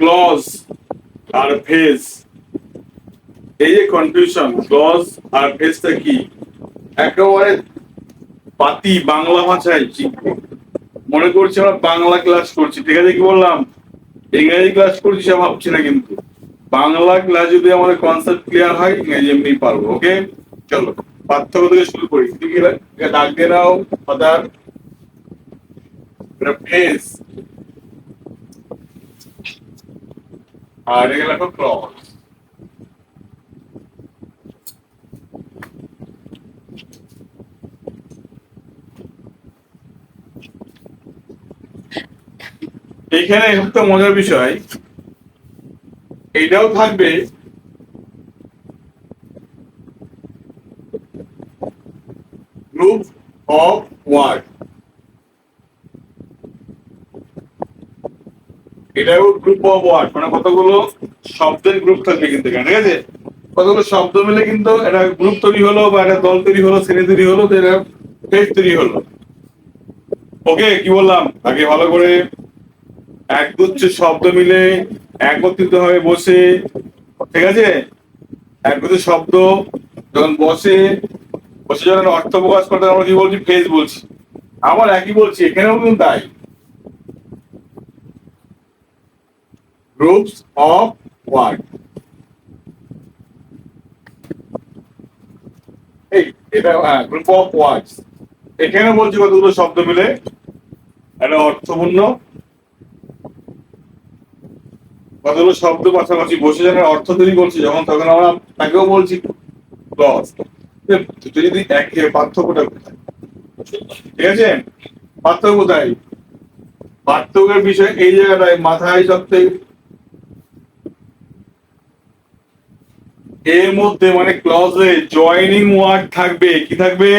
Clause আর phase এই যে confusion clause আর ফেজটা কি? একেবারে পাতি বাংলা ভাষায় শিখব। মনে করছি আমরা বাংলা ক্লাস করছি। ঠিক আছে কি বললাম? ইংরেজি ক্লাস করছি সে ভাবছি না কিন্তু। বাংলা ক্লাস যদি আমাদের কনসেপ্ট ক্লিয়ার হয়, ইংরেজি এমনি পারব ওকে চলো, পার্থক্য থেকে শুরু করি। ডাক দিয়ে নাও ফাদার ফেস আর এগুলো লেখো ক্লজ এইখানে একটা মজার বিষয় এইটাও থাকবে গ্রুপ অফ ওয়ার্ড এটাও গ্রুপ অফ ওয়ার্ড মানে কতগুলো শব্দের গ্রুপ থাকবে কিন্তু এখানে, ঠিক আছে? কতগুলো শব্দ মিলে কিন্তু একটা গ্রুপ তৈরি হলো বা একটা দল তৈরি হলো শ্রেণি তৈরি হলো তো এটা পেজ তৈরি হলো। ওকে কি বললাম? আগে ভালো করে একগুচ্ছ শব্দ মিলে একত্রিত হয়ে বসে ঠিক আছে? একগুচ্ছ শব্দ যখন বসে বসে যখন অর্থ প্রকাশ করতে আমরা কি বলছি? ফেজ বলছি। আমার একই বলছি এখানেও কিন্তু তাই। গ্রুপস অফ ওয়ার্ড এই এটা গ্রুপ অফ ওয়ার্ডস এখানে বলছি কতগুলো শব্দ মিলে? একটা অর্থপূর্ণ। কতগুলো শব্দ পাশাপাশি বসে যখন অর্থ তৈরি করছি, যখন তখন আমরা তাকেও বলছি ক্লজ যদি একই পার্থক্যটা কোথায় ঠিক আছে? পার্থক্য কোথায়? পার্থক্যের বিষয় এই জায়গাটায়, মাথায় সবথেকে এর মধ্যে মানে ক্লজে জয়নিং ওয়ার্ড থাকবে, কি থাকবে?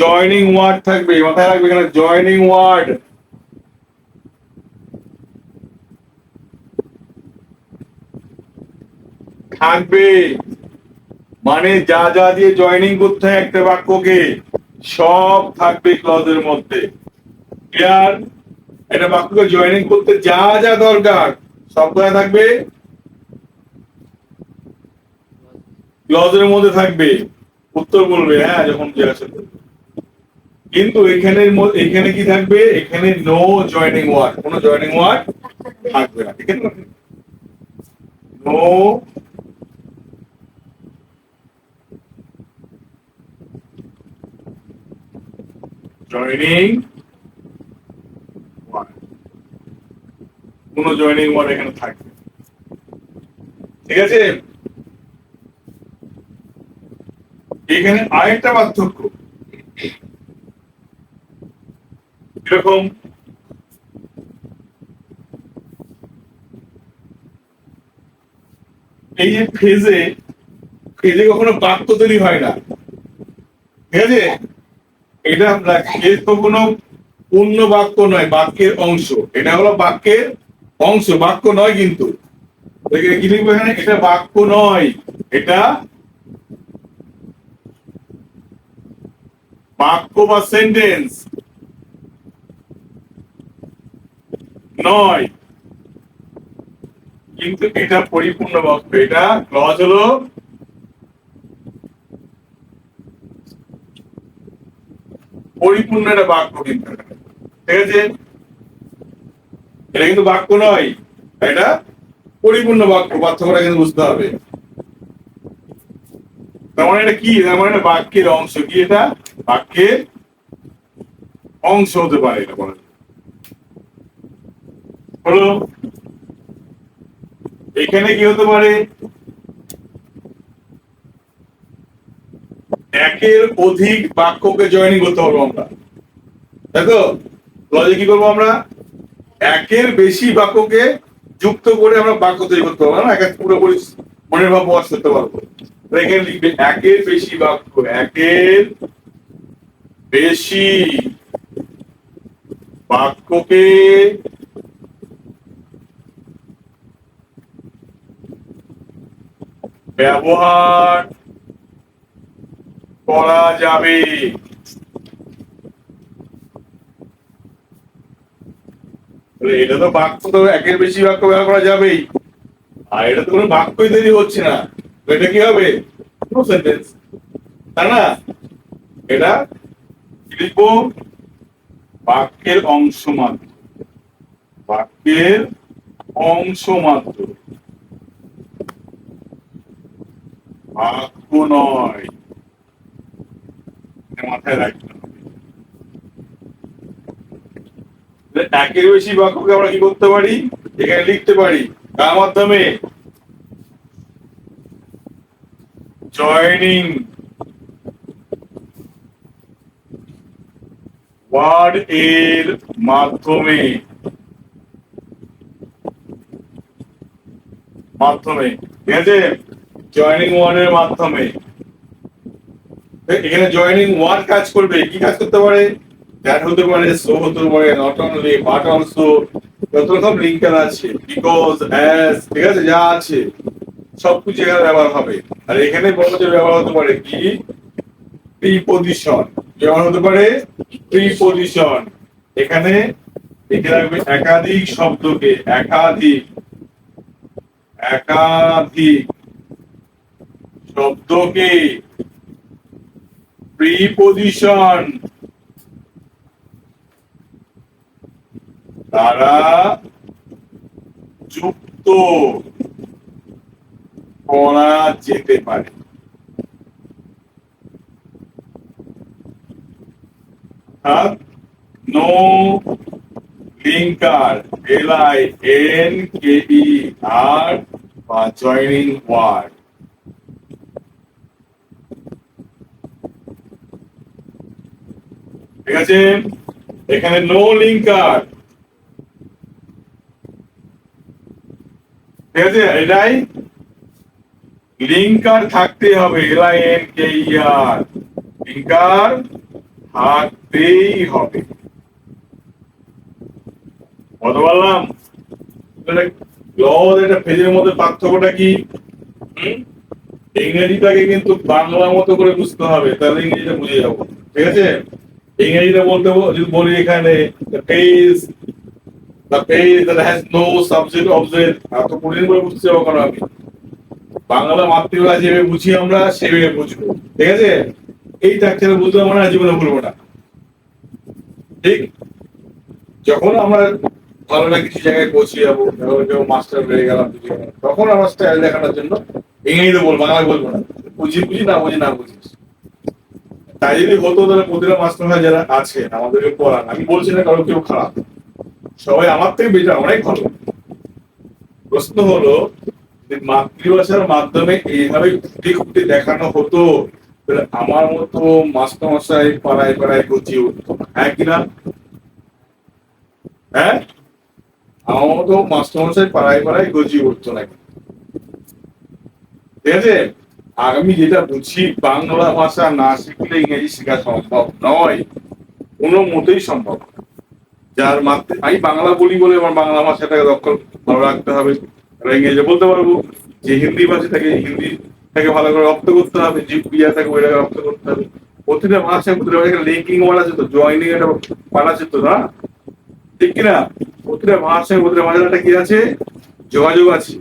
জয়নিং ওয়ার্ড থাকবে, মাথায় রাখবে এখানে জয়নিং ওয়ার্ড থাকবে। মানে যা যা দিয়ে জয়নিং করতে হয় একটা বাক্যকে, সব থাকবে ক্লজের মধ্যে। ক্লিয়ার একটা বাক্যকে জয়নিং করতে যা যা দরকার, সব থাকবে? ক্লজের মধ্যে থাকবে, উত্তর বলবে হ্যাঁ যখন জিজ্ঞাসা করবে কিন্তু এখানে এখানে কি থাকবে? এখানে নো জয়নিং ওয়ার্ড কোনো জয়নিং ওয়ার্ড থাকবে না, ঠিক আছে? নো জয়নিং কোনো জয়নিং ওয়ার্ড এখানে থাকবে ঠিক আছে? এখানে আরেকটা পার্থক্য। এরকম এই যে ফেজে ফেজে কখনো বাক্য তৈরি হয় না। ঠিক আছে? এটা আমরা ফেজ তো কোনো পূর্ণ বাক্য নয়, বাক্যের অংশ। এটা হলো বাক্যের অংশ, বাক্য নয় কিন্তু। কি লিখব এখানে? এটা বাক্য নয়, এটা বাক্য বা সেন্টেন্স নয়। কিন্তু এটা পরিপূর্ণ বাক্য এটা ক্লজ হলো পরিপূর্ণ একটা বাক্য কিন্তু ঠিক আছে? এটা কিন্তু বাক্য নয় এটা পরিপূর্ণ বাক্য, পার্থক্যটা কিন্তু বুঝতে হবে। তার মানে এটা কি? তার মানে বাক্যের অংশ কি এটা? বাক্যের অংশ হতে পারে এটা বলা। হলো, এখানে কি হতে পারে? একের অধিক বাক্যকে জয়েনিং করতে পারব আমরা। তো লজে কি করব আমরা? একের বেশি বাক্যকে যুক্ত করে আমরা বাক্য তৈরি করতে পারব, না? একে পুরোপুরি মনের ভাব প্রকাশ করতে পারব। এখানে লিখবে একের বেশি বাক্য, একের বেশি বাক্যকে ব্যবহার করা যাবে। এটা তো বাক্য, তো একের বেশি বাক্য ব্যবহার করা যাবেই। আর এটা তো কোনো বাক্যই তৈরি হচ্ছে না। এটা কি হবে? তাই না? এটা লিখব বাক্যের অংশ মাত্র বাক্যের অংশ মাত্র বাক্য নয়। মাথায় রাখতে হবে। একের বেশি বাক্যকে আমরা কি করতে পারি? এখানে লিখতে পারি। তার মাধ্যমে জয়নিং ওয়ার্ড এর মাধ্যমে। মাধ্যমে ঠিক আছে জয়নিং ওয়ার্ডের মাধ্যমে। এখানে জয়নিং ওয়ার্ড কাজ করবে, কি কাজ করতে পারে? দ্যাট হতে পারে সো হতে পারে নট অনলি বাট অলসো যত রকম লিঙ্কার আছে বিকজ অ্যাজ ঠিক আছে, যা আছে সবকিছু এখানে ব্যবহার হবে। আর এখানে যে ব্যবহার হতে পারে কি? প্রিপোজিশন ব্যবহার হতে পারে? প্রিপোজিশন এখানে লিখে রাখবে একাধিক শব্দকে, একাধিক একাধিক শব্দকে। প্রিপোজিশন দ্বারা যুক্ত করা যেতে পারে। অর্থাৎ no linker L I N K E R বা জয়নিং ওয়ার্ড। ঠিক আছে? এখানে নো লিঙ্কার। ঠিক আছে? এটাই লিঙ্কার থাকতে হবে L I N K E R linker থাকতেই হবে। কত বললাম লজ এটা পেজের মধ্যে পার্থক্যটা কি? ইংরেজিটাকে কিন্তু বাংলা মতো করে বুঝতে হবে, তাহলে ইংরেজিটা বুঝে যাব। ঠিক আছে? ইংরেজিটা বলতে যদি বলি এখানে বাংলা মাতৃভাষা যেভাবে বুঝি আমরা, সেভাবে বুঝব। ঠিক আছে? এই চাকরিটা বুঝতে পারব না জীবনে ভুলবো না। ঠিক? যখন আমরা ভালো না কিছু জায়গায় পৌঁছে যাব কেউ মাস্টার হয়ে গেলাম তখন আমার স্টাইল দেখানোর জন্য ইংরেজিতে বলব বাংলা বলব না, বুঝি বুঝি না বুঝি না বুঝিস তাই যদি হতো তাহলে প্রতিটা মাস্টার ভাই যারা আছে আমাদেরকে পড়ান, আমি বলছি না কারও কেউ খারাপ। সবাই আমার থেকে বেটার অনেক ভালো। প্রশ্ন হলো মাতৃভাষার মাধ্যমে এইভাবে খুঁটি খুঁটি দেখানো হতো আমার মতো মাস্টার মশাই পাড়ায় পাড়ায় গচিয়ে উঠতো। হ্যাঁ কিনা হ্যাঁ? আমার মতো মাস্টার মশাই পাড়ায় পাড়ায় গজিয়ে উঠতো না ঠিক আছে? আমি যেটা বুঝি বাংলা ভাষা না শিখলে ইংরেজি শেখা সম্ভব নয়। কোনো মতেই সম্ভব যার মাত্র আমি বাংলা বলি বলে আমার বাংলা ভাষাটাকে দক্ষ ভালো রাখতে হবে। ইংরেজি বলতে পারব। যে হিন্দি ভাষাটাকে হিন্দিটাকে ভালো করে রপ্ত করতে হবে। যে ক্রিয়াটাকে ওইটাকে রপ্ত করতে হবে। প্রতিটা ভাষায় প্রতিটা লিঙ্কিং ওয়ার্ড আছে তো জয়নিং একটা পার্ট তো, না? ঠিক কিনা? প্রতিটা ভাষায় প্রতিটা ভাষার একটা কি আছে? যোগাযোগ আছে,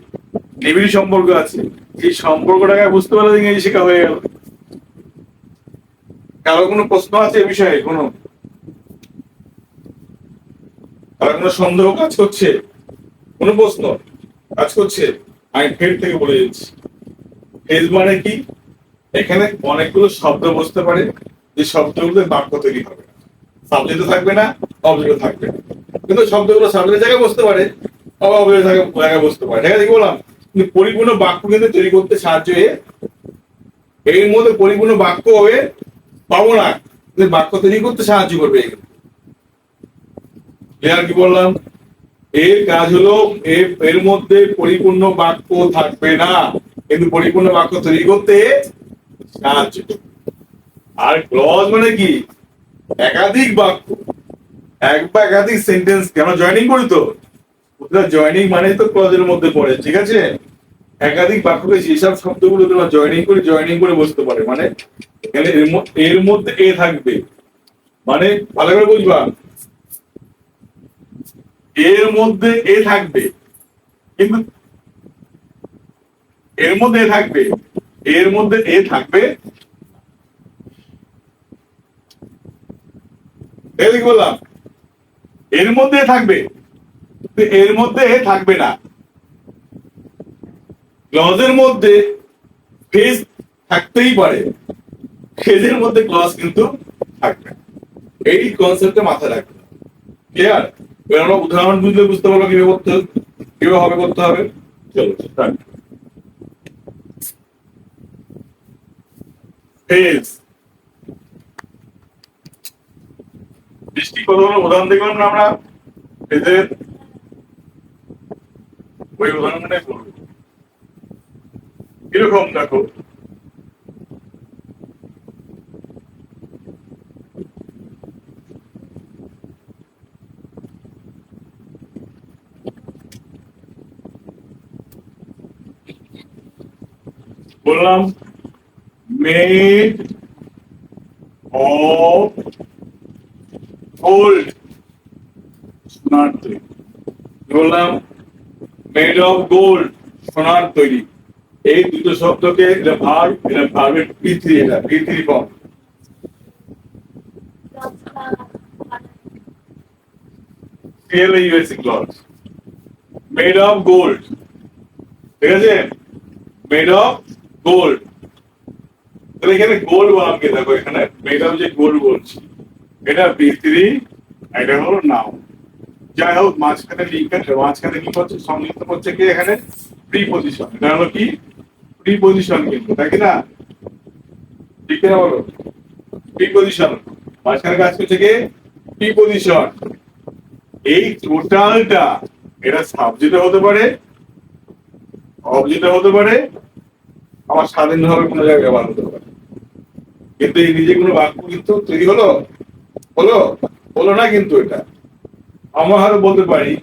নিবিড় সম্পর্ক আছে। এই সম্পর্কটাকে বুঝতে পারলে ইংরেজি শেখা হয়ে গেল। কারও কোনো প্রশ্ন আছে এ বিষয়ে? কোনো? কারও কোনো সন্দেহ কাজ করছে? কোনো প্রশ্ন কাজ করছে? আমি ফের থেকে বলে দিচ্ছি। ফেজ মানে কি? এখানে অনেকগুলো শব্দ বসতে পারে। যে শব্দগুলো বাক্য তৈরি হবে সাবজেক্ট থাকবে না, অবজেক্ট থাকবে না। কিন্তু শব্দগুলো সাবজেক্টের জায়গায় বসতে পারে, আবার অবজেক্ট জায়গায় বসতে পারে। ঠিক আছে বললাম? পরিপূর্ণ বাক্য কিন্তু তৈরি করতে সাহায্য হয়ে এর মধ্যে পরিপূর্ণ বাক্য হয়ে পাবো না বাক্য তৈরি করতে সাহায্য করবে ক্লিয়ার কি বললাম? এর কাজ হলো এর মধ্যে পরিপূর্ণ বাক্য থাকবে না। কিন্তু পরিপূর্ণ বাক্য তৈরি করতে সাহায্য আর ক্লজ মানে কি? একাধিক বাক্য, এক বা একাধিক সেন্টেন্স আমরা জয়েনিং করি তো? জয়েনিং মানে তো ক্লজের মধ্যে পড়ে, ঠিক আছে? একাধিক বাক্যকে যেসব শব্দগুলো তোমরা জয়েনিং করে জয়েনিং করে বসতে পারে মানে এখানে এর মধ্যে এ থাকবে। মানে ভালো করে বুঝবা, এর মধ্যে এ থাকবে, কিন্তু এর মধ্যে এ থাকবে, এর মধ্যে এ থাকবে এই কি বললাম, এর মধ্যে থাকবে এর মধ্যে থাকবে না। ক্লজের মধ্যে ফেজ থাকতেই পারে ফেজের মধ্যে ক্লজ কিন্তু থাকবে এই কনসেপ্টে মাথায় রাখবে ক্লিয়ার আমরা উদাহরণ বুঝলে বুঝতে পারব কীভাবে করতে কীভাবে হবে করতে হবে। চলো ফেজ বৃষ্টি কতগুলো উদাহরণ দেখলাম না আমরা ফেজের ওই উদাহরণটাই বলব। কীরকম দেখো। বললাম মেড অফ গোল্ড সোনার তৈরি। বললাম? মেড অফ গোল্ড সোনার তৈরি। এই দুটো শব্দকে এটা ভার, এটা এটা P three form clearly USC clause made of gold ঠিক আছে? মেড অফ গোল্ড তাহলে এখানে গোল্ড বললাম কি? দেখো এখানে মেড অফ যে গোল্ড বলছি। এটা বি এটা হলো নাও যাই হোক, মাঝখানে লিঙ্ক আছে, মাঝখানে কি করছে, সংযুক্ত করছে কি এখানে? প্রি পজিশন এটা হলো কি? প্রিপোজিশন কিন্তু, তাই কি না? ঠিক না বলো? প্রিপোজিশন মাঝখানে কাজ করছে কি? প্রিপোজিশন এই টোটালটা এটা সাবজেক্টে হতে পারে অবজেক্টে হতে পারে, আবার স্বাধীনভাবে কোনো জায়গায় ব্যবহার হতে পারে। কিন্তু এই নিজে কোনো বাক্য কিন্তু তৈরি হলো? হলো? হলো না কিন্তু এটা। আমরা হয়তো বলতে পারি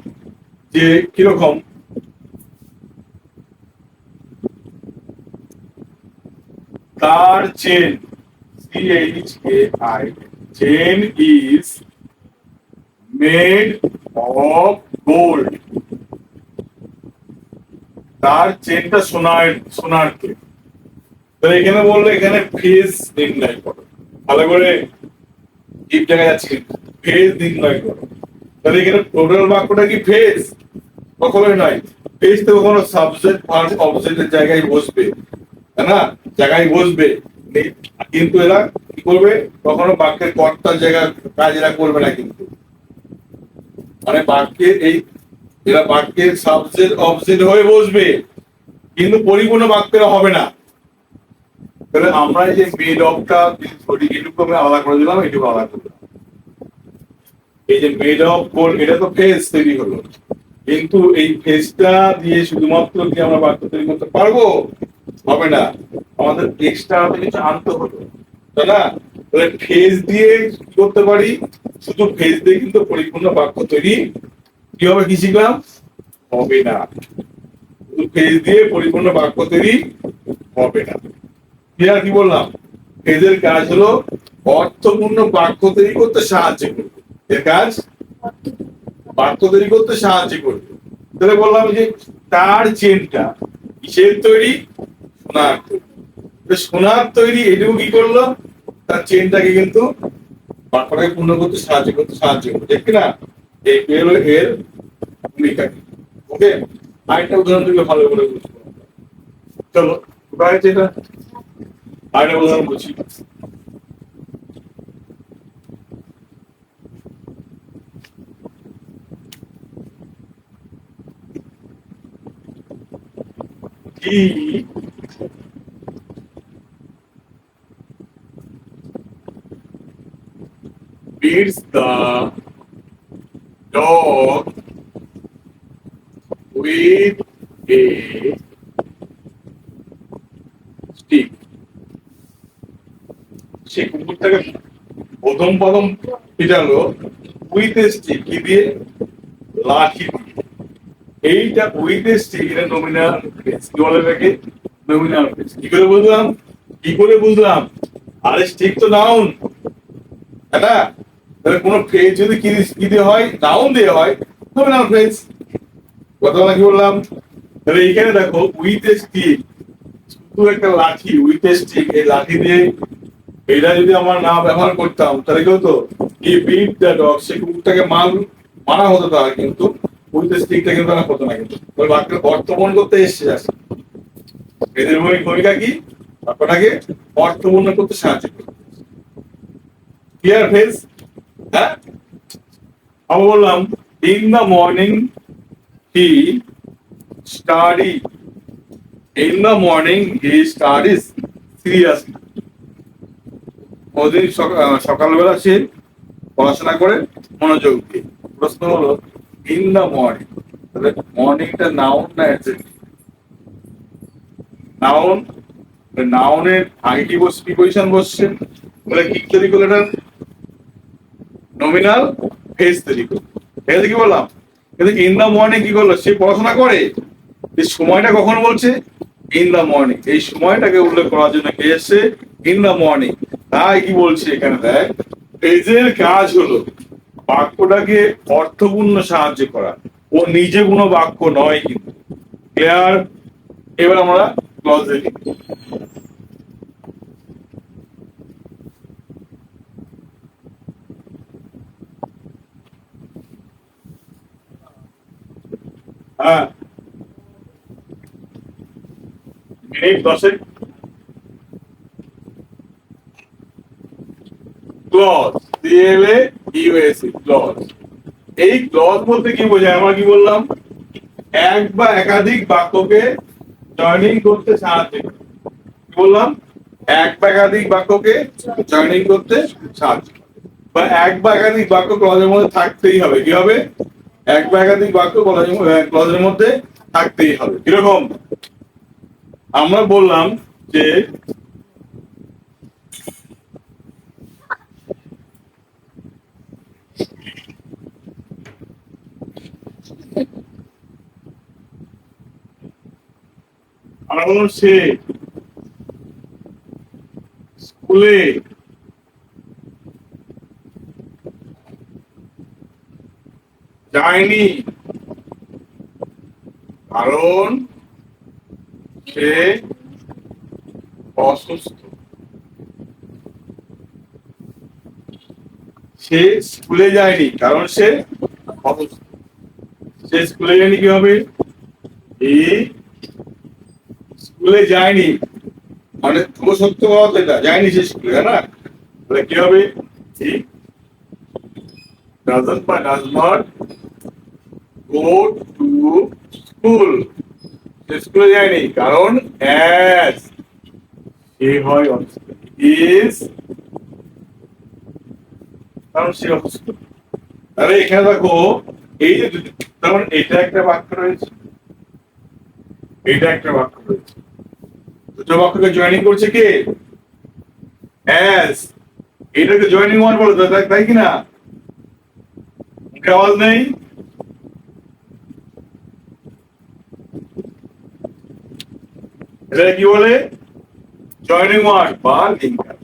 যে কীরকম? তার চেন সি কে chain is made of gold তার চেনটা সোনার সোনার চেন তাহলে এখানে বলল এখানে ফেজ নির্ণয় করো ভালো করে ডিপ জায়গায় যাচ্ছে। ফেজ নির্ণয় করো তাহলে এখানে টোটাল বাক্যটা কি ফেজ কখনোই নয়। ফেজ তো কখনো সাবজেক্ট ভার্ব অবজেক্টের জায়গায় বসবে। তাই না? জায়গায় বসবে। কিন্তু এরা কি করবে? কখনো বাক্যের কর্তার জায়গায় কাজ এরা করবে না কিন্তু। মানে বাক্যের এই এরা বাক্যের সাবজেক্ট অবজেক্ট হয়ে বসবে। কিন্তু পরিপূর্ণ বাক্যের হবে না। তাহলে আমরা যে মেড অফটা এটুকু আমি আলাদা করে দিলাম এটুকু আলাদা করে দিলাম। এই যে মেড অফ গোল এটা তো ফেস তৈরি হলো। কিন্তু এই ফেসটা দিয়ে শুধুমাত্র কি আমরা বাক্য তৈরি করতে পারব? হবে না। আমাদের এক্সট্রা কিছু আনতে হলো তাই না? তাহলে ফেস দিয়ে করতে পারি? শুধু ফেস দিয়ে কিন্তু পরিপূর্ণ বাক্য তৈরি কি হবে কি শিখলাম? হবে না। শুধু ফেস দিয়ে পরিপূর্ণ বাক্য তৈরি হবে না। ক্লিয়ার কি বললাম? ফেজের কাজ হলো অর্থপূর্ণ বাক্য তৈরি করতে সাহায্য করবে। এর কাজ? বাক্য তৈরি করতে সাহায্য করবে। তাহলে বললাম যে তার চেনটা কিসের তৈরি? সোনার তৈরি। সোনার তৈরি এটুকু কি করল? তার চেনটাকে কিন্তু বাক্যটাকে পূর্ণ করতে সাহায্য করতে সাহায্য করবে। ঠিক না এই হলো? এর ভূমিকা ওকে? আরেকটা উদাহরণ দিলে ভালো করে বুঝব চলো কোথায় এটা আরেকটা উদাহরণ বলছি He beats the dog with a stick. সে কুকুরটাকে প্রথম পিটালো, উইথ এ স্টিক, কি দিয়ে? লাঠি এইটা উইথ এটা নমিনাল কি বলে নমিনাল কি করে বুঝলাম? কি করে বুঝলাম? আরে স্টিক তো নাউন না তাহলে কোনো ফেজ যদি কি কি দিয়ে হয়? নাউন দিয়ে হয় নমিনাল ফ্রেজ কথা বলা কি বললাম? তাহলে এইখানে দেখো, উইথ এ স্টিক, শুধু একটা লাঠি, উইথ এ স্টিক, এই লাঠি দিয়ে এটা যদি আমরা না ব্যবহার করতাম, তাহলে কি হতো? এই বিট দ্য ডগ সে কুকুরটাকে মাল, মারা হতো তার কিন্তু উইথ স্টিকটা কিন্তু তারা হতো না কিন্তু। বাক্যের অর্থপূর্ণ করতে এসছে আসে এদের ভূমি- ভূমিকা কি? বাক্যটাকে অর্থপূর্ণ করতে সাহায্য করে। ক্লিয়ার ফেস হ্যাঁ? আমি বললাম in the morning he study in the morning he studies seriously ah, সকালবেলা সে পড়াশোনা করে মনোযোগ দিয়ে। প্রশ্ন হলো ইন দ্য মর্নিং তাহলে মর্নিংটা নাউন না নাউন নাউনের আগে কি বসছে কি পজিশন বসছে। বলে কি তৈরি করল এটা নমিনাল ফেস তৈরি করল আছে কি বললাম? কিন্তু ইন দ্য মর্নিং কি করল? সে পড়াশোনা করে। এই সময়টা কখন বলছে? ইন দ্য মর্নিং এই সময়টাকে উল্লেখ করার জন্য কে এসছে? ইন দ্য মর্নিং তাই কি বলছে এখানে দেখ পেজের কাজ হলো, বাক্যটাকে অর্থপূর্ণ সাহায্য করা। ও নিজে কোনো বাক্য নয় কিন্তু। ক্লিয়ার এবার আমরা ক্লজে লিখি হ্যাঁ। মিনিট দশেক। ক্লজ ইউএসএ ক্লজ এই ক্লজ বলতে কি বোঝায়? আমরা কি বললাম? এক বা একাধিক বাক্যকে জয়েনিং করতে সাহায্য কি বললাম? এক বা একাধিক বাক্যকে জয়েনিং করতে সাহায্য বা এক বা একাধিক বাক্য ক্লজের মধ্যে থাকতেই হবে। কি হবে? এক বা একাধিক বাক্য ক্লজের মধ্যে থাকতেই হবে। কীরকম? আমরা বললাম যে বললাম সে স্কুলে যায়নি। কারণ সে অসুস্থ। সে স্কুলে যায়নি, কারণ সে অসুস্থ। সে স্কুলে যায়নি কি হবে এই স্কুলে যায়নি। মানে পুরো সত্য কথা তো এটা, যায়নি সে স্কুলে না? তাহলে কি হবে? স্কুল। যায়নি, কারণ হয় কারণ সে তাহলে এখানে দেখো, এই যে তার মানে এটা একটা বাক্য রয়েছে। এটা একটা বাক্য রয়েছে। দুটো বাক্যকে করছে কে? অ্যাজ এটাকে জয়েনিং ওয়ান বলে তাই তাই কি না? মুখে আওয়াজ নেই? এটা কি বলে? জয়েনিং ওয়ান বা লিঙ্কার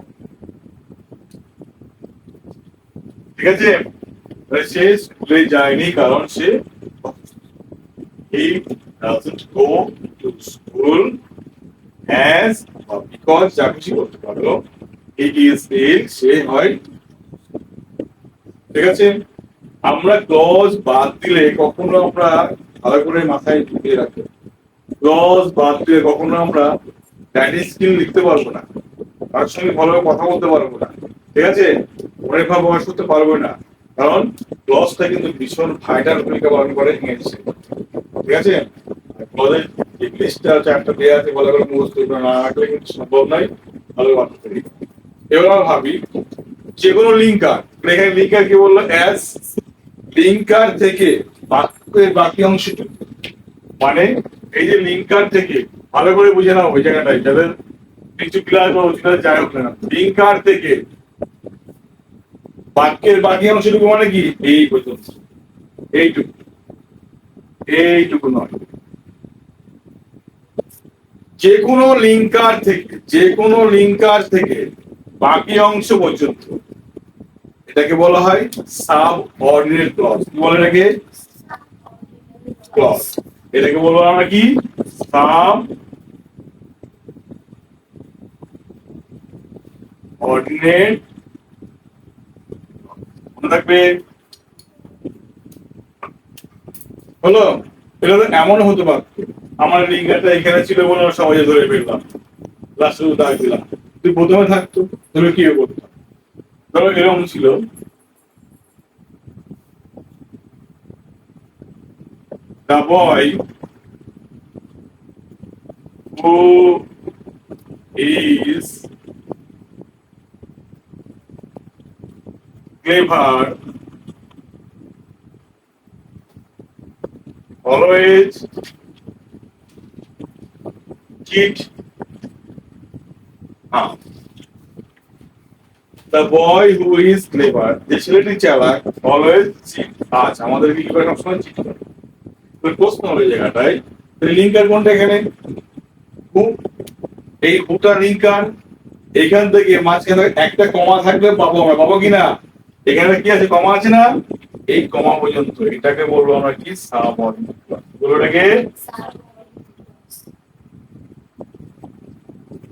ঠিক আছে? সে স্কুলে যায়নি কারণ সে he doesn't go to school as or because যা খুশি করতে পারো he is ill সে হয়। ঠিক আছে? আমরা ক্লজ বাদ দিলে কখনো আমরা ভালো করে মাথায় ঢুকিয়ে রাখব। ক্লজ বাদ দিলে কখনো আমরা ড্যাডি স্কিল লিখতে পারব না। তার সঙ্গে ভালোভাবে কথা বলতে পারব না। ঠিক আছে? অনেক ভাবে প্রকাশ করতে পারব না। কারণ ক্লজটা কিন্তু ভীষণ ভাইটাল ভূমিকা পালন করে। ইংলিশে ঠিক আছে? ক্লজের এবার ভাবি, যে কোনো লিঙ্কার লিঙ্কার কি বলল? অ্যাস লিঙ্কার থেকে বাক্যের বাকি অংশটুকু মানে এই যে লিঙ্কার থেকে, ভালো করে বুঝে নাও ওই জায়গাটায়, যাদের কিছু ক্লাস বা অতিকার যাই হোক না লিঙ্কার থেকে বাক্যের বাকি অংশটুকু মানে কি? এই পর্যন্ত এইটুকু। এইটুকু নয়। যে কোনো লিঙ্কার থেকে যে কোনো লিঙ্কার থেকে বাকি অংশ পর্যন্ত, এটাকে বলা হয় সাব অর্ডিনেট ক্লজ। কি বলে এটাকে? ক্লজ। এটাকে বলব আমরা কি? সাম অর্ডিনেট মনে থাকবে? হলো? এটা এমন হতে পারত আমার লিঙ্গারটা এখানে ছিল বলে আমরা সমাজে ধরে ফেললাম। লাস্টে উদাহরণ দিলাম। তুই প্রথমে থাকতো তুমি কি করতো ধরো এরকম ছিল। The boy who is clever always cheat ah. The boy who is clever যে ছেলেটি চালাক অলওয়েজ চিট আজ আমাদের কি করে সবসময় চিট করে? তোর প্রশ্ন হলো জায়গাটায় লিঙ্কার কোনটা এখানে? হু এই হুটা লিঙ্কার এখান থেকে মাঝখানে একটা কমা থাকলে পাবো আমরা, পাবো কিনা এখানে কি আছে কমা আছে না? এই কমা পর্যন্ত, এটাকে বলব আমরা কি? সাবঅর্ডিনেট বলব এটাকে।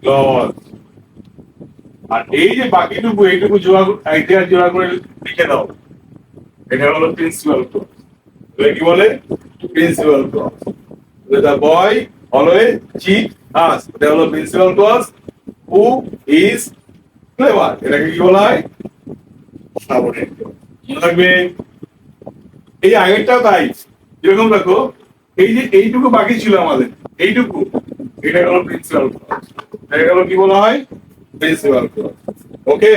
ক্লজ আর এই যে বাকিটুকু, এইটুকু জোড়া আইডিয়া জোড়া করে লিখে দাও। এটা হলো প্রিন্সিপাল ক্লজ এটা কি বলে? Principal clause the boy always cheat us এটা হলো principal clause who is clever এটাকে কি বলা হয়? সাবঅর্ডিনেট থাকবে এই আগেরটাও তাই। যেরকম দেখো, এই যে এইটুকু বাকি ছিল আমাদের, এইটুকু, এটা হলো প্রিন্সিপাল ক্লজ এটা হলো কি বলা হয়? প্রিন্সিপাল ক্লজ ওকে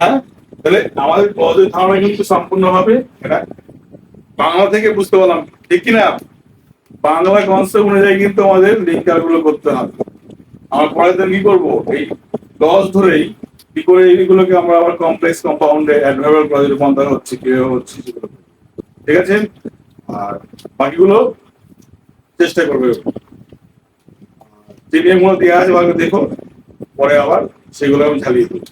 হ্যাঁ? তাহলে আমাদের ক্লজের ধারণা কিন্তু সম্পূর্ণভাবে এটা বাংলা থেকে বুঝতে পারলাম। ঠিক কিনা? বাংলা কনসেপ্ট অনুযায়ী কিন্তু আমাদের লিঙ্কারগুলো করতে হবে। আমরা পরে কি করব? এই ক্লজ ধরেই কি করে এইগুলোকে আমরা আবার কমপ্লেক্স কম্পাউন্ডে অ্যাডভার্বাল ক্লজে রূপান্তর হচ্ছে, কীভাবে হচ্ছে সেগুলো। ঠিক আছে? আর বাকিগুলো চেষ্টা করবে যে নিয়মগুলো দেওয়া আছে ভালো দেখো। পরে আবার সেগুলো আমি ঝালিয়ে দেবো।